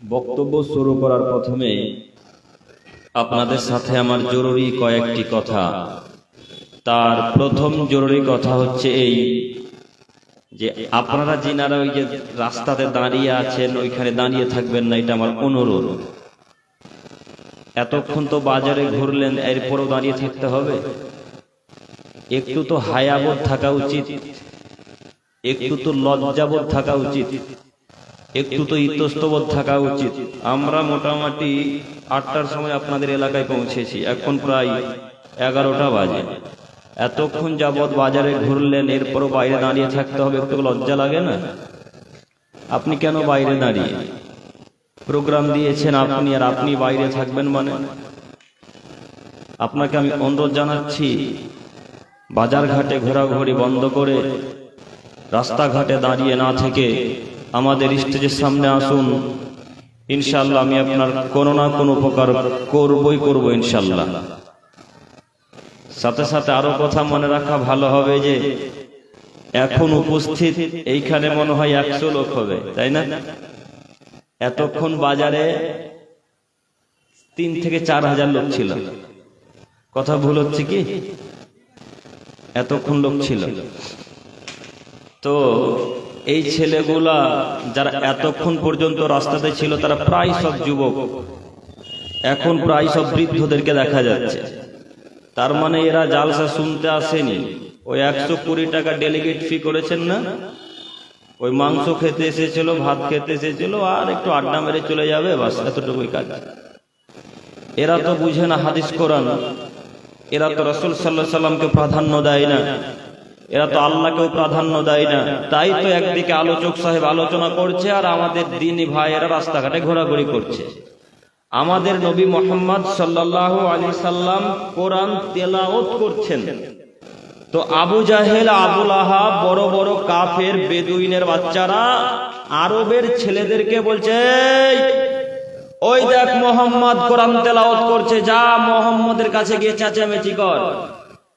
বক্তব্য শুরু করার প্রথমে আপনাদের সাথে আমার জরুরি কয়েকটি কথা। তার প্রথম জরুরি কথা হচ্ছে এই যে আপনারা যিনারা ওই যে রাস্তাতে দাঁড়িয়ে আছেন, ওইখানে দাঁড়িয়ে থাকবেন না, এটা আমার অনুরোধ। এতক্ষণ তো বাজারে ঘুরলেন, এরপরও দাঁড়িয়ে থাকতে হবে। একটু তো হায়াবোধ থাকা উচিত। একটু তো লজ্জাবোধ থাকা উচিত। একটু তো ইতস্তবোধ থাকা উচিত। আমরা মোটামুটি আটটার সময় আপনাদের এলাকায় পৌঁছেছি। এখন প্রায় এগারোটা বাজে। এতক্ষণ যাবৎ বাজারে ঘুরলেন, এরপরও বাইরে দাঁড়িয়ে থাকতে হবে, একটু লজ্জা লাগে না? আপনি কেন বাইরে দাঁড়িয়ে? প্রোগ্রাম দিয়েছেন আপনি, আর আপনি বাইরে থাকবেন মানে? আপনাকে আমি অনুরোধ জানাচ্ছি বাজার ঘাটে ঘোরাঘুরি বন্ধ করে রাস্তাঘাটে দাঁড়িয়ে না থেকে আমাদের স্টেজের সামনে আসুন। ইনশাল্লাহ আমি আপনার কোনো না কোনো উপকার করবই করব ইনশাল্লাহ সাথে সাথে আরও কথা মনে রাখা ভালো হবে যে, এখন উপস্থিত এইখানে মনে হয় একশো লোক হবে, তাই না? এতক্ষণ বাজারে তিন থেকে চার হাজার লোক ছিল। কথা ভুল হচ্ছে কি? এতক্ষণ লোক ছিল। তো এই ছেলেগুলা যারা এতক্ষণ পর্যন্ত রাস্তাতে ছিল, তারা প্রায় সব যুবক। এখন প্রায় সব বৃদ্ধদেরকে দেখা যাচ্ছে। তার মানে এরা জালসা শুনতে আসেনি। ওই একশো কুড়ি টাকা ডেলিগেট ফি করেছেন না? ওই মাংস খেতে এসেছিল, ভাত খেতে এসেছিল, আর একটু আড্ডা মেরে চলে যাবে, বাস, এতটুকুই কাজ। এরা তো বুঝে না হাদিস কোরআন। এরা তো রসুল সাল্লাহ সাল্লামকে প্রাধান্য দেয় না। এরা তো আল্লাহকেও প্রাধান্য দেয় না। তাই তো একদিকে আলোচক সাহেব আলোচনা করছে আর আমাদের দিনী ভাইয়েরা রাস্তাঘাটে ঘোরাঘুরি করছে। আমাদের নবী মোহাম্মদ সাল্লাহ আলী সাল্লাম কোরআন তেলাওত করছেন। তো আবু জাহেল আবুল আহাব বড় বড় কাফের, বেদুইনের বাচ্চারা, আরবের ছেলেদেরকে বলছে ওই দেখ মোহাম্মদ কোরআন তেলাওত করছে, যা মোহাম্মদের কাছে গিয়ে চেঁচামেচি কর।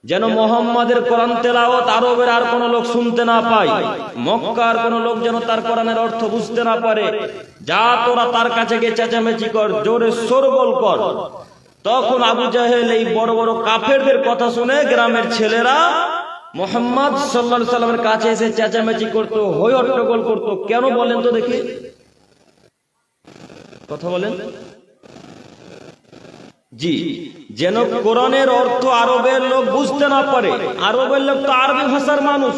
যেন মোহাম্মদের কোরআন তেলাওত আরবের আর কোন লোক শুনতে না পায়। মক্কার কোন লোক যেন তার কোরআনের অর্থ বুঝতে না পারে। যা তোরা তার কাছে গিয়ে চেঁচামেচি কর জোরে সরগোল কর। তখন আবু জাহেল এই বড় বড় কাফেরদের কথা শুনে গ্রামের ছেলেরা মোহাম্মদ সাল্লাহ সাল্লামের কাছে এসে চেঁচামেচি করতো হই হট্টগোল করতো। কেন বলেন তো দেখি। কথা বলেন। জি, যেন কোরআনের অর্থ আরবের লোক বুঝতে না পারে। আরবের লোক তো আরবি ভাষার মানুষ।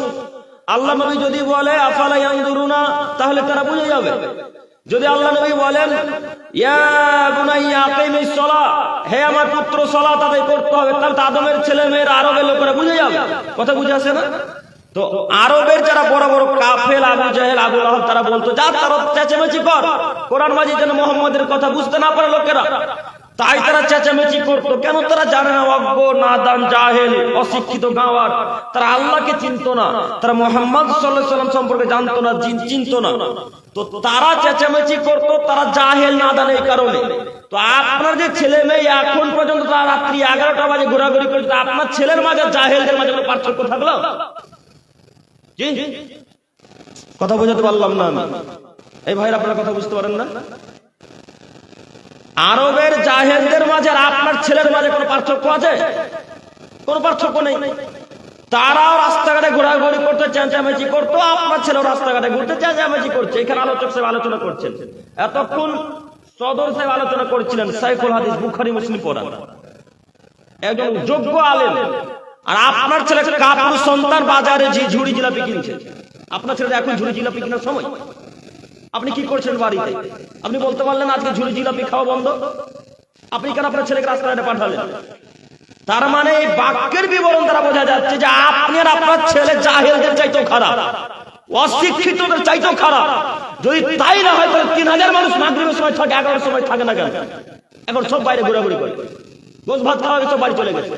আল্লাহ নবী যদি বলে, আফালা তাহলে তারা বুঝে যাবে। যদি আল্লাহ নবী বলেন, ইয়া বুনাইয়া আকিমিস সালাহ হে আমার পুত্র সালাত আদায় করতে হবে, তাহলে আদমের ছেলে মেয়ের আরবের লোকেরা বুঝে যাবে। কথা বুঝে আসে না? তো আরবের যারা বড় বড় কাফেল, আবু জাহেল, আবু লাহাব, তারা বলতো, যা তারা চেঁচামেচি কর। কোরআন মাজিদ যেন মোহাম্মদের কথা বুঝতে না পারে লোকেরা। তাই তারা চেঁচামেচি করতো। কেন তারা জানে না, অজ্ঞ, নাদান, জাহেল, অশিক্ষিত, গাঁওয়ার? তারা আল্লাহকে চিনতো না। তারা মোহাম্মদ সাল্লাহ সাল্লাম সম্পর্কে জানতো না চিনতো না। তো তারা চেঁচামেচি করতো, তারা জাহেল, নাদান এই কারণে। তো আপনার যে ছেলে মেয়ে, এখন পর্যন্ত তারা রাত্রি এগারোটা বাজে ঘোরাঘুরি করছে আপনার ছেলের মাঝে জাহেলদের মাঝে পার্থক্য থাকল? কথা বোঝাতে পারলাম না এই ভাইয়ের, আপনারা কথা বুঝতে পারেন না? আরবের জাহেদদের মাঝে আর আপনার ছেলের মাঝে কোনো পার্থক্য আছে? কোনো পার্থক্য নেই। তারাও রাস্তাঘাটে ঘোরাঘুরি করতে, চেঁচামেচি করতো। আপনার ছেলেও রাস্তাঘাটে ঘুরতে, চেঁচামেচি করছে। এখানে আলোচক সাহেব আলোচনা করছেন। এতক্ষণ সদর সাহেব আলোচনা করছিলেন সাইফুল হাদিস, বুখারি, মুসলিম পড়ান। একজন যোগ্য আলেম। আর আপনার ছেলে কাপুর সন্তান বাজারে যে ঝুড়ি জিলাপি কিনছে। আপনার ছেলে এখন ঝুড়ি জিলাপি কেনার সময়? আপনি কি করছেন বাড়িতে আপনি বলতে পারলেন আজকে ঝুড়ি জিলাপি খাওয়া বন্ধ? আপনি কেন আপনার ছেলেকে রাস্তাঘাটে পাঠালেন? তার মানে এই বাক্যের বিবরণ দ্বারা বোঝা যাচ্ছে যে আপনি আর আপনার ছেলে জাহেলদের চাইতেও খারাপ, অশিক্ষিতদের চাইতেও খারাপ। যদি তাই না হয়, তাহলে তিন হাজার মানুষ মাগরীবের সময় থাকে এগারোর সময় থাকে না কেন? এখন সব বাইরে ঘোরাঘুরি করে। গোস ভাত খাওয়া সব বাড়ি চলে গেছে।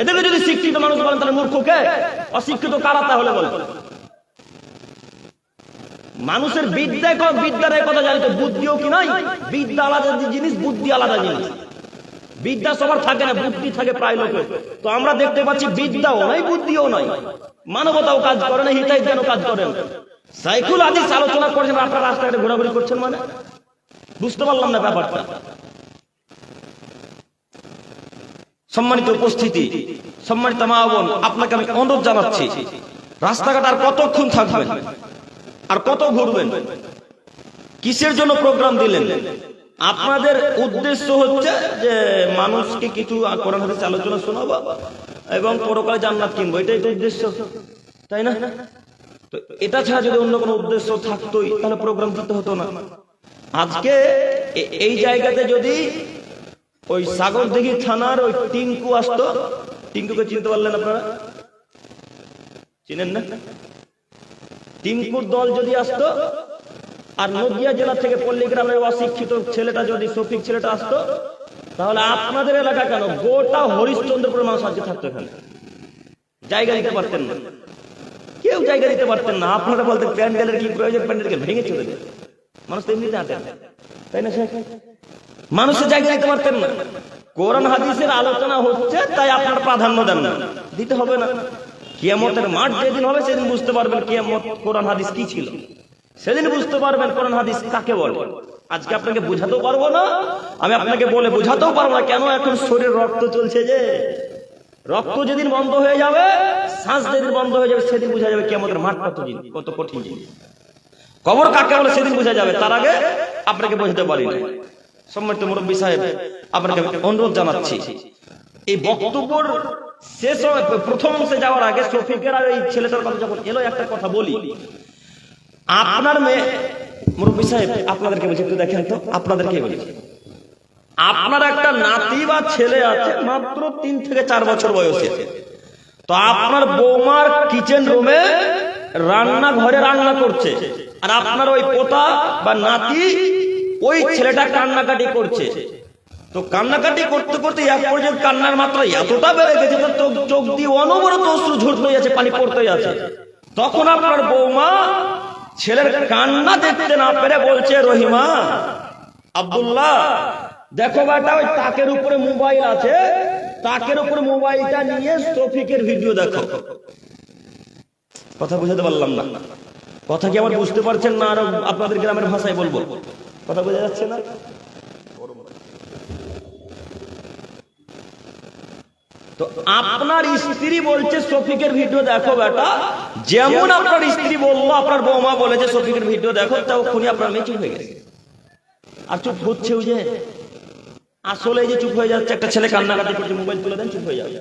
এদেরকে যদি শিক্ষিত মানুষ বলেন, তাহলে মূর্খকে অশিক্ষিত কারা তাহলে বলেন? মানুষের বিদ্যায় বিদ্যার কথা জানি তো, বুদ্ধিও কি নাই? বিদ্যা আলাদা জিনিস, বুদ্ধি আলাদা জিনিস। বিদ্যা সবার থাকে না, বুদ্ধি থাকে প্রায় লোকের। তো আমরা দেখতে পাচ্ছি বিদ্যাও নাই, বুদ্ধিও নাই। মানবতাও কাজ করে না হিতাই যেন কাজ করেন সাইকুল আদিস আলোচনা করছেন, আপনারা রাস্তাঘাটে ঘোরাঘুরি করছেন মানে? বুঝতে পারলাম না ব্যাপারটা। সম্মানিত উপস্থিতি, সম্মানিত মা বোন, আপনাকে আমি অনুরোধ জানাচ্ছি, রাস্তাঘাট আর কতক্ষণ থাকবেন? আর কত ঘুরবেন? কিসের জন্য প্রোগ্রাম দিলেন? আপনাদের উদ্দেশ্য হচ্ছে যে মানুষকে কিছু আলোচনা শোনাবো এবং পরকালে জান্নাত কিনবো। এটাই তো উদ্দেশ্য, তাই না? তো এটা ছাড়া যদি অন্য কোনো উদ্দেশ্য থাকতোই, তাহলে প্রোগ্রাম দিতে হতো না। আজকে এই জায়গাতে যদি ওই সাগর দিঘি থানার ওই টিঙ্কু আসতো, টিঙ্কুকে চিনতে পারলেন আপনারা? চিনেন না? টিঙ্কুর দল যদি আসতো, আর নদিয়া জেলা থেকে পল্লীগ্রামের অশিক্ষিত ছেলেটা যদি শফিক ছেলেটা আসতো, তাহলে আপনাদের এলাকা কেন? গোটা হরিশ্চন্দ্রপুরের মানুষ আজকে থাকতো এখানে। জায়গা দিতে পারতেন না। কেউ জায়গা দিতে পারতেন না। আপনারা বলতেন প্যান্ডেলের কি প্রয়োজন? প্যান্ডেলকে ভেঙে চলে যেত মানুষ তো এমনিতে আটেন তাই না মানুষের জায়গা দিতে পারতেন না। কোরআন হাদিসের আলোচনা হচ্ছে, তাই আপনার প্রাধান্য দেন না। দিতে হবে না। কিয়ামতের মাঠ যেদিন হবে সেদিন বুঝতে পারবেন কিয়ামত কোরআন হাদিস কি ছিল। সেদিন বুঝতে পারবেন কোরআন হাদিস কাকে বলে। আজকে আপনাকে বোঝাতেও পারব না আমি আপনাকে বলে বোঝাতেও পারব না কেন এখন শরীর রক্ত চলছে যে। রক্ত যেদিন বন্ধ হয়ে যাবে শ্বাস যেদিন বন্ধ হয়ে যাবে সেদিন বোঝা যাবে কিয়ামতের মাঠ কত জিনিস কত কঠিন জিনিস কবর কাকে বলে সেদিন বোঝা যাবে তার আগে আপনাকে বোঝাতে পারি না। সম্মানিত মুরব্বী সাহেব আপনাকে অনুরোধ জানাচ্ছি এই বক্তব্যর শেষ প্রথম অংশে যাওয়ার আগে আর এই ছেলেটার কথা যখন এলো, একটা কথা বলি। আপনার মেয়ে, মুরব্বী সাহেব, আপনাদেরকে বলছি, একটু দেখেন তো, আপনাদেরকে বলছি আপনার একটা নাতি বা ছেলে আছে, মাত্র তিন থেকে চার বছর বয়সে। তো আপনার বৌমার কিচেন রুমে রান্না ঘরে রান্না করছে। আর আপনার ওই পোতা বা নাতি ওই ছেলেটা কান্নাকাটি করছে। তো কান্নাকাটি করতে করতে এক পর্যন্ত কান্নার মাত্রা এতটা বেড়ে গেছে যে চোখ দিয়ে অনবরত অশ্রু ঝরতেই আছে, পানি পড়তেই আছে। তখন আপনার বৌমা ছেলের কান্না দেখতে না পেরে বলছে, রহিমা, আব্দুল্লাহ, দেখো বেটা, ওই তাকের উপরে মোবাইল আছে। তাকের উপরে মোবাইলটা নিয়ে শফিকের ভিডিও দেখো। কথা বুঝাতে পারলাম না। কথা কি আমার বুঝতে পারছেন না? আরও আপনাদের গ্রামের ভাষায় বলব। কথা বোঝা যাচ্ছে না? আপনার স্ত্রী বলছে শফিকের ভিডিও দেখো বেটা। যেমন আপনার স্ত্রী বলল, আপনার বৌমা বলেছে শফিকের ভিডিও দেখো। তখনই আপনার মেয়ে চুপ হয়ে গেছে। আর চুপ হচ্ছে ওই যে। আসলে যে চুপ হয়ে যাচ্ছে, একটা ছেলে কান্নাকাটি করছে, মোবাইল তুলে দেন, চুপ হয়ে যাবে।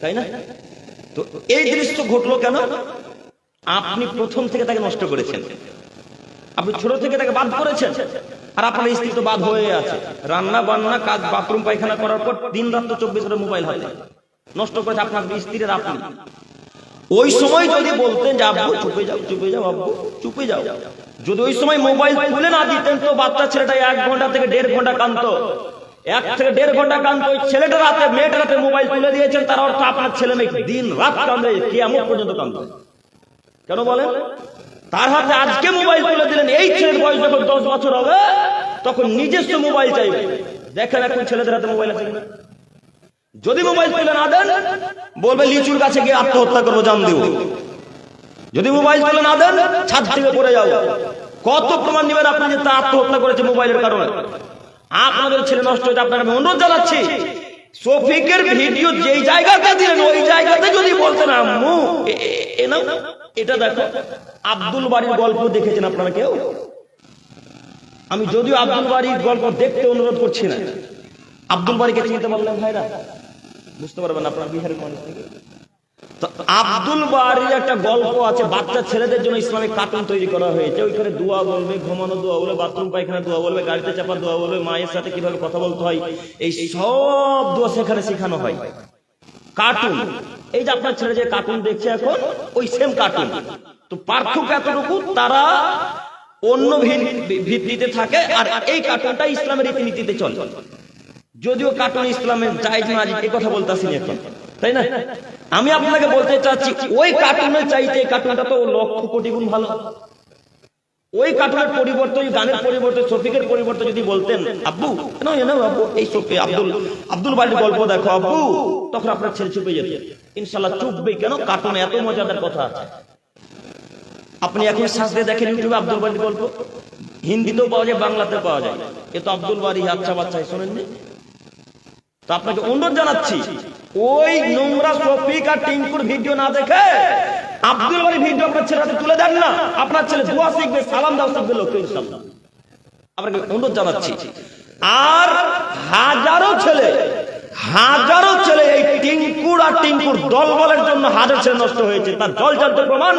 তাই না? তো এই দৃশ্য ঘটলো কেন? আপনি প্রথম থেকে তাকে নষ্ট করেছেন। আপনি ছোট থেকে তাকে বাদ করেছেন। আর আপনার স্ত্রী তো বাদ হয়ে আছে। রান্না বান্না, কাজ, বাথরুম, পায়খানা করার পর দিন রাত তো চব্বিশ ঘণ্টা মোবাইল হয়। নষ্ট করেছে আপনার স্ত্রীর আপনি। ওই সময় যদি বলতেন যে, আব্বু, চুপে যাও চুপে যাও, আব্বু, চুপে যাও। যদি ওই সময় মোবাইল তুলে না দিতেন তো বাচ্চা ছেলেটা এক ঘণ্টা থেকে দেড় ঘণ্টা কান্ত এক থেকে দেড় ঘণ্টা কান্ত ওই ছেলেটা রাতে, মেয়েটা রাতে মোবাইল তুলে দিয়েছেন, তার অর্থ আপনার ছেলে মেয়ে দিন রাত কান্দে কিয়ামত পর্যন্ত কান্দে কেন বলেন? তার হাতে আজকে মোবাইল তুলে দিলেন, এই ছেলের বয়স যখন দশ বছর হবে, তখন নিজস্ব মোবাইল চাইবে। দেখেন এখন ছেলেদের হাতে মোবাইল আছে যদি মোবাইল তুলে না দেন, বলবে লিচুর কাছে গিয়ে আত্মহত্যা করব, জান দিব। যদি মোবাইল তুলে না দেন, ছাদ থেকে পড়ে যাও। কত প্রমাণ নেবেন আপনি যে তা আত্মহত্যা করেছে মোবাইলের কারণে? আপনাদের ছেলে নষ্ট হয়েছে, আপনার আমি অনুরোধ জানাচ্ছি। শফিকের ভিডিও যেই জায়গাতে দিলেন, ওই জায়গাতে যদি বলতেন, আম্মু এ নাও। এটা দেখো, আব্দুল বাড়ির গল্প দেখেছেন আপনারা কেউ? আমি যদিও আব্দুল বাড়ির গল্প দেখতে অনুরোধ করছি না। আব্দুল বাড়িকে চিনতে পারলেন ভাইরা। বুঝতে পারবেন আপনার বিহারের মানুষ থেকে আব্দুল বাড়ির একটা গল্প আছে, বাচ্চা ছেলেদের জন্য ইসলামিক কার্টুন তৈরি করা হয়েছে। ওইখানে দোয়া বলবে, ঘুমানো দোয়া বলবে, বাথরুম, পায়খানা দোয়া বলবে, গাড়িতে চাপা দোয়া বলবে, মায়ের সাথে কীভাবে কথা বলতে হয়, এই সব দোয়া সেখানে শেখানো হয়। কার্টুন এই যে আপনার ছেলে যে কার্টুন দেখছে এখন, ওই সেম কার্টুন তো পার্থক্য এতটুকু, তারা অন্য ভিত্তিতে থাকে আর এই কার্টুনটা ইসলামের রীতিনীতিতে চলে। যদিও কার্টুন ইসলামের জায়েজ না এই কথা বলতেছি এখন। তাই না? আমি আপনাকে বলতে চাচ্ছি, ওই কার্টুনের চাইতে কার্টুনটা তো লক্ষ কোটি গুণ ভালো। ওই কার্টুনের পরিবর্তে, ওই গানের পরিবর্তে, শফিকের পরিবর্তে যদি বলতেন, আব্বু আব্বু, এই শফি, আব্দুল আব্দুল বাড়ির গল্প দেখো, আব্বু। তখন আপনার ছেলে চুপে যেত। ইনশাল্লাহ চুপবে কেন? কার্টুনে এত মজাদার কথা আছে। আপনি এখন দিয়ে দেখেন ইউটিউবে আব্দুল বাড়ির গল্প? হিন্দিতেও পাওয়া যায় বাংলাতে পাওয়া যায়। এ তো আব্দুল বাড়ি আচ্ছা বাচ্চা শোনেননি? তো আপনাকে অনুরোধ জানাচ্ছি, ওই নোংরা শফিক আর টিঙ্কুর ভিডিও না দেখে আব্দুল বাড়ি ভিডিও আপনার ছেলে হাতে তুলে দেন না। আপনার ছেলে দোয়া শিখবে, সালাম দাও শিখবে ইনশাল্লাহ আপনাকে অনুরোধ জানাচ্ছি, আর হাজারো ছেলে হাজারো ছেলে এই টিঙ্কুর আর টিঙ্কুর দলবলের জন্য হাজার ছেলে নষ্ট হয়েছে। তার জল জানতে প্রমাণ।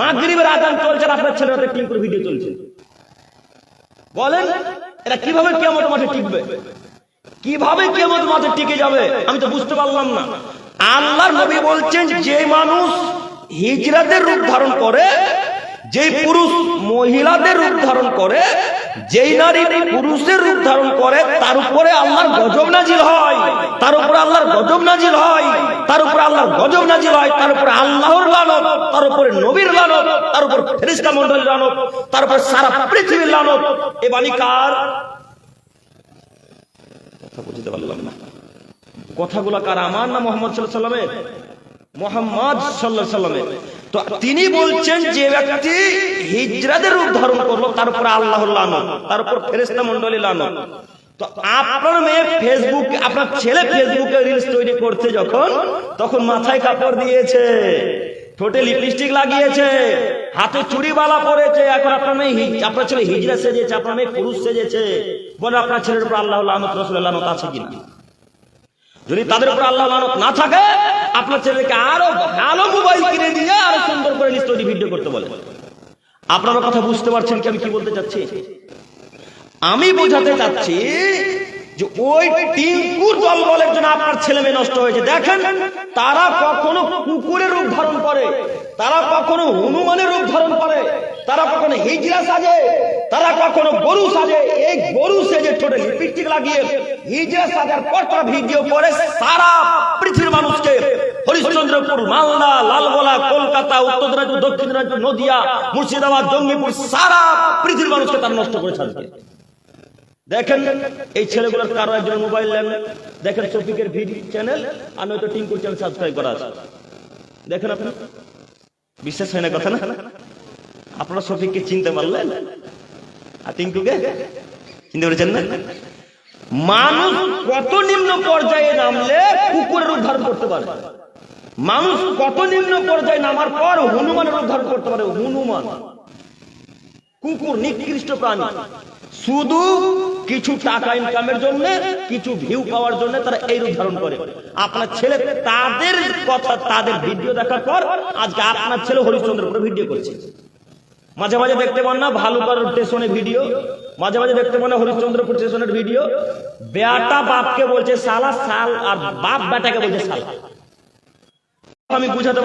মাগরিবের আজান চলছে আপনার ছেলের হাতে টিঙ্কুর ভিডিও চলছে বলেন, এরা কীভাবে কেমন মাঠে টিকবে? কীভাবে কেমন মাঠে টিকে যাবে? আমি তো বুঝতে পারলাম না। আল্লাহর নবী বলছেন, যে মানুষ হিজরাদের রূপ ধারণ করে, যেই পুরুষ মহিলাদের রূপ ধারণ করে, যেই নারী পুরুষের রূপ ধারণ করে, তার উপরে আল্লাহর গজব নাজিল হয়, তার উপরে আল্লাহর গজব নাজিল হয়, তার উপরে আল্লাহর গজব নাজিল হয়, তার উপরে আল্লাহর লানত, তার উপরে নবীর লানত, তার উপর ফেরেশতা মণ্ডলীর লানত, তার উপরে সারা পৃথিবীর লানত। এ বাণী কার কথা বুঝতে পারলাম না। কথাগুলো কার? আমার না মোহাম্মদ সাল্লাহ সাল্লামের মোহাম্মদ সাল্লাহ সাল্লামের তো তিনি বলছেন যে ব্যক্তি হিজরাদের রূপ ধারণ করল, তার উপর আল্লাহ লানত, তার উপর ফেরেস্তা মন্ডলী লানত। তো আপনার মেয়ে ফেসবুক আপনার ছেলে ফেসবুকে রিলস তৈরি করছে যখন, তখন মাথায় কাপড় দিয়েছে, ঠোঁটে লিপস্টিক লাগিয়েছে, হাতে চুড়ি বালা পরেছে, এখন আপনার মেয়ে আপনার ছেলে হিজরা সেজেছে, আপনার মেয়ে পুরুষ সেজেছে। বলে আপনার ছেলের উপর আল্লাহ লানত রসুল্লাহ আছে কিনা? যদি তাদের উপর আল্লাহ লানত না থাকে, আপনার ছেলেকে আরও ভালো মোবাইল কিনে দিয়ে আরও সুন্দর করে তৈরি ভিডিও করতে বলে। আপনারা কথা বুঝতে পারছেন কি আমি কি বলতে চাচ্ছি? আমি বোঝাতে চাচ্ছি যে ওই টিঙ্কুর দল বলের জন্য আপনার ছেলে মেয়ে নষ্ট হয়েছে। দেখেন, তারা কখনো কুকুরের রূপ ধারণ করে, তারা কখনো হনুমানের রূপ ধারণ করে, তারা কখনো হিজরা সাজে, তারা কখনো গরু সাজে। এই গরু সেজে ছোট লিপস্টিক লাগিয়ে পর ভিডিও করে সারা পৃথিবীর মানুষকে মালদা কলকাতা, উত্তর দক্ষিণ মুর্শিদাবাদ, জঙ্গিপুর, সারা পৃথিবীর মানুষকে তারা নষ্ট করেছে আজকে। দেখেন, এই ছেলেগুলোর কারও একজন মোবাইল নেন। দেখেন শফিকের ভিডিও চ্যানেল আর নয়তো টিঙ্কুর চ্যানেল সাবস্ক্রাইব করা আছে। দেখেন আপনি, বিশ্বাস হয় না কথা না? আপনারা শফিককে চিনতে পারলেন? আর টিঙ্কুকে? চিনতে না? মানুষ কত নিম্ন পর্যায়ে নামলে কুকুরের উদ্ধার করতে পারে? মানুষ কত নিম্ন পর্যায়ে নামার পর হনুমানের উদ্ধার করতে পারে? হনুমান। কুকুর, নিকৃষ্ট প্রাণী। শুধু কিছু টাকা ইনকামের জন্য, কিছু ভিউ পাওয়ার জন্য তারা এই রূপ ধারণ করে। আপনার ছেলে তাদের কথা, তাদের ভিডিও দেখার পর আজকে আপনার ছেলে হরিশ্চন্দ্রপুরে ভিডিও করছে। মাঝে মাঝে দেখতে পান না, ভালুকার স্টেশনে ভিডিও মাঝে মাঝে দেখতে মনে হরিশ্চন্দ্রপুর স্টেশনের ভিডিও। বেটা বাপকে বলছে সালা সাল আর বাপ বেটাকে বলছে সালা আমি বুঝাতে